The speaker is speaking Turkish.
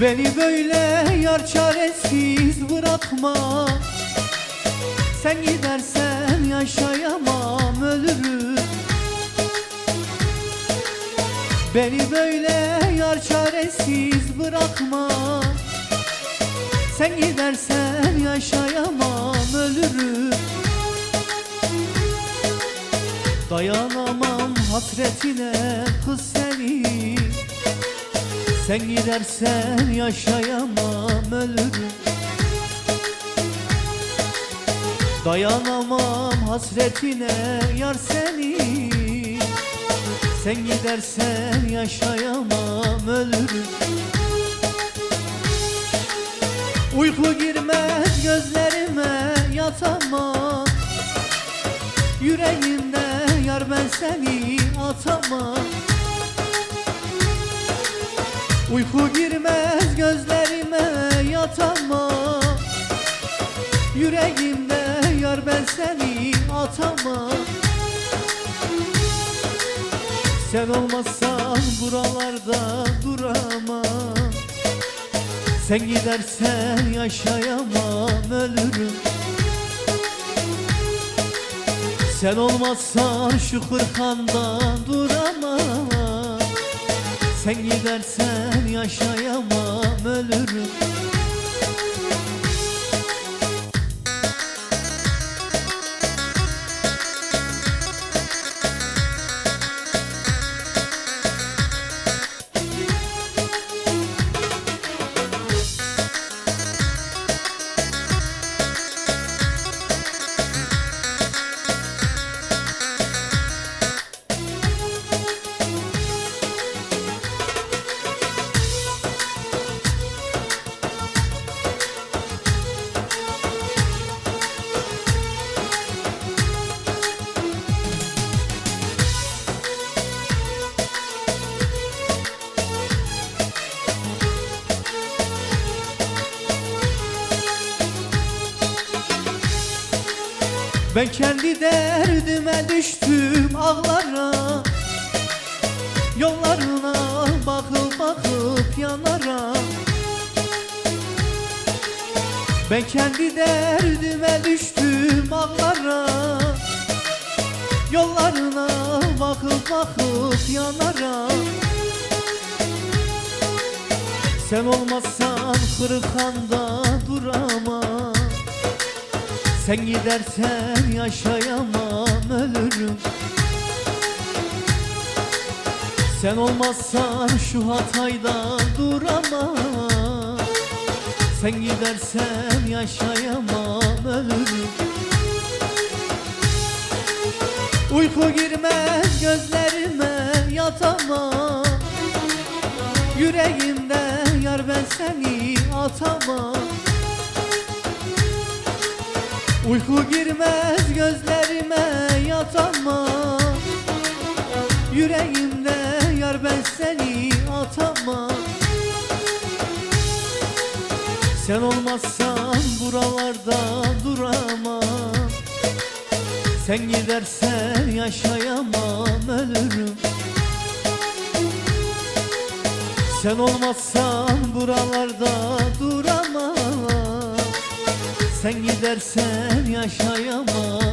Beni böyle yar çaresiz bırakma. Sen gidersen yaşayamam ölürüm. Beni böyle yar çaresiz bırakma. Sen gidersen yaşayamam ölürüm. Dayanamam hasretine kız seni Sen gidersen yaşayamam ölürüm. Dayanamam hasretine yar seni. Sen gidersen yaşayamam ölürüm. Uyku girmez gözlerime yatamam. Yüreğimde yar ben seni atamam Uyku girmez gözlerime yatamam Yüreğimde yar ben seni atamam Sen olmazsan buralarda duramam. Sen gidersen yaşayamam ölürüm. Sen olmazsan şu kırkanda duramam Sen gidersen yaşayamam ölürüm Ben kendi derdime düştüm ağlara. Yollarına bakıp bakıp yanara. Ben kendi derdime düştüm ağlara. Yollarına bakıp bakıp yanara. Sen olmazsan kırıkanda duramam sen gidersen yaşayamam ölürüm. Sen olmazsan şu hatayda duramam. Sen gidersen yaşayamam ölürüm. Uyku girmez gözlerime yatamam. Yüreğimde yar ben seni atamam Uyku girmez gözlerime yatamam Yüreğimde yar ben seni atamam Sen olmazsan buralarda duramam. Sen gidersen yaşayamam ölürüm. Sen olmazsan buralarda duramam sen gidersen yaşayamam